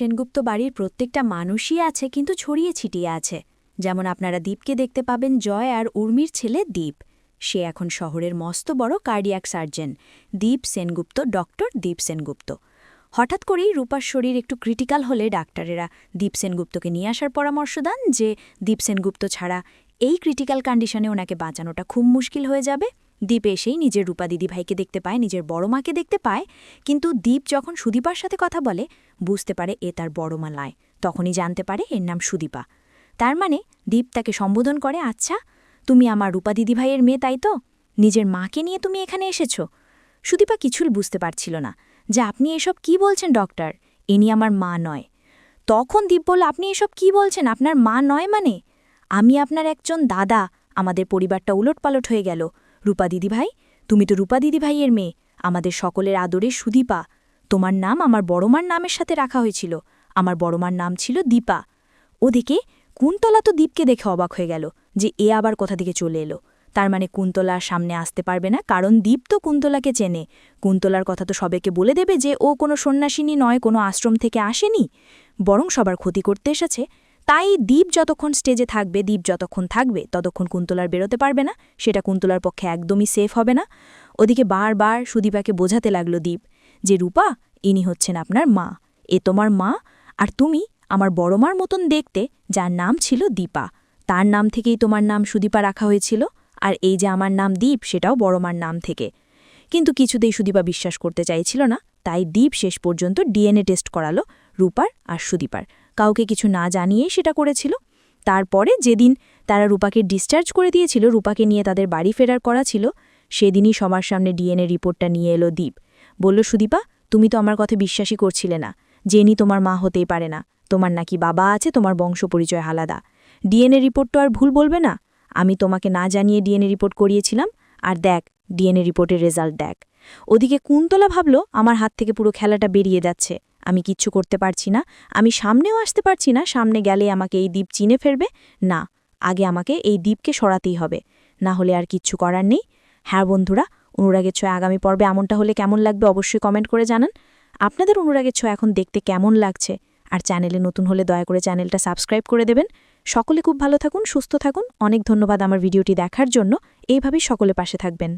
সেনগুপ্ত বাড়ির প্রত্যেকটা মানুষই আছে, কিন্তু ছড়িয়ে ছিটিয়ে আছে। যেমন আপনারা দীপকে দেখতে পাবেন জয় আর উর্মির ছেলে দীপ সে এখন শহরের মস্ত বড় cardiac surgeon Deep Sengupta, doctor Deep Sengupta. হঠাৎ করেই রূপার শরীর একটু ক্রিটিক্যাল হলে ডাক্তারেরা দীপ সেনগুপ্তকে নিয়ে আসার পরামর্শ দেন যে দীপ সেনগুপ্ত ছাড়া এই ক্রিটিক্যাল কন্ডিশনে ওনাকে বাঁচানোটা খুব মুশকিল হয়ে যাবে। দীপ এসেই নিজের রূপা দিদিভাইকে দেখতে পায়, নিজের বড় মাকে দেখতে পায়, কিন্তু দীপ যখন সুদীপার সাথে কথা বলে বুঝতে পারে এ তার বড় মা তখনই জানতে পারে এর নাম সুদীপা। তার মানে দীপ তাকে সম্বোধন করে আচ্ছা তুমি আমার রূপা দিদিভাইয়ের মেয়ে, তাই তো? নিজের মাকে নিয়ে তুমি এখানে এসেছ? সুদীপা কিছুই বুঝতে পারছিল না। যে, আপনি এসব কি বলছেন, ডক্টর? ইনি আমার মা নয়। তখন দীপ বলল, আপনি এসব কি বলছেন? আপনার মা নয় মানে? আমি আপনার একজন দাদা। আমাদের পরিবারটা উলটপালট হয়ে গেল। রূপা দিদিভাই তুমি তো রূপা দিদিভাইয়ের মেয়ে। আমাদের সকলের আদরে সুদীপা। তোমার নাম আমার বড়মার নামের সাথে রাখা হয়েছিল। আমার বড়মার নাম ছিল দীপা। ওদিকে কুন্তলা তো দীপকে দেখে অবাক হয়ে গেল যে এ আবার কোথা থেকে চলে এলো। তার মানে কুন্তলা সামনে আসতে পারবে না, কারণ দীপ তো কুন্তলাকে চেনে। কুন্তলার কথা তো সবাইকে বলে দেবে যে ও কোনো সন্ন্যাসিনী নয়, কোনো আশ্রম থেকে আসেনি। বরং সবার ক্ষতি করতে এসেছে। তাই দ্বীপ যতক্ষণ স্টেজে থাকবে দ্বীপ যতক্ষণ থাকবে, ততক্ষণ কুন্তলার বেরোতে পারবে না। সেটা কুন্তলার পক্ষে একদমই সেফ হবে না। ওদিকে বারবার সুদীপাকে বোঝাতে লাগল দ্বীপ যে, রূপা ইনি হচ্ছেন আপনার মা। এ তোমার মা আর তুমি আমার বড় মার মতন দেখতে, যার নাম ছিল দীপা। তার নাম থেকেই তোমার নাম সুদীপা রাখা হয়েছিল আর এই যে আমার নাম দীপ, সেটাও বড় মার নাম থেকে। কিন্তু কিছুতেই সুদীপা বিশ্বাস করতে চাইছিল না, তাই দীপ শেষ পর্যন্ত ডিএনএ টেস্ট করালো রূপার আর সুদীপার। কাউকে কিছু না জানিয়েই সেটা করেছিল। তারপরে যেদিন তারা রূপাকে ডিসচার্জ করে দিয়েছিল, রূপাকে নিয়ে তাদের বাড়ি ফেরার করা ছিল, সেদিনই সবার সামনে ডিএনএ রিপোর্টটা নিয়ে এলো দীপ। বলল, সুদীপা তুমি তো আমার কথা বিশ্বাসই করছিলে না। জেনি তোমার মা হতেই পারে না। তোমার নাকি বাবা আছে, তোমার বংশ পরিচয় আলাদা। ডিএনএ রিপোর্ট তো আর ভুল বলবে না? আমি তোমাকে না জানিয়ে ডিএনএ রিপোর্ট করিয়েছিলাম? আর দেখ, ডিএনএ রিপোর্টের রেজাল্ট দেখ। ওদিকে কুন্তলা ভাবল, আমার হাত থেকে পুরো খেলাটা বেরিয়ে যাচ্ছে। আমি কিচ্ছু করতে পারছি না। আমি সামনেও আসতে পারছি না, সামনে গেলে আমাকে এই দ্বীপ চিনে ফেলবে? না, আগে আমাকে এই দ্বীপকে সরাতেই হবে। না হলে আর কিচ্ছু করার নেই। হ্যাঁ বন্ধুরা অনুরাগের ছয় আগামী পর্বে এমনটা হলে কেমন লাগবে অবশ্যই কমেন্ট করে জানান। আপনাদের অনুরাগের ছয় এখন দেখতে কেমন লাগছে? আর চ্যানেলে নতুন হলে দয়া করে চ্যানেলটা সাবস্ক্রাইব করে দেবেন। সকলে খুব ভালো থাকুন, সুস্থ থাকুন। অনেক ধন্যবাদ আমার ভিডিওটি দেখার জন্য। এইভাবেই সকলে পাশে থাকবেন।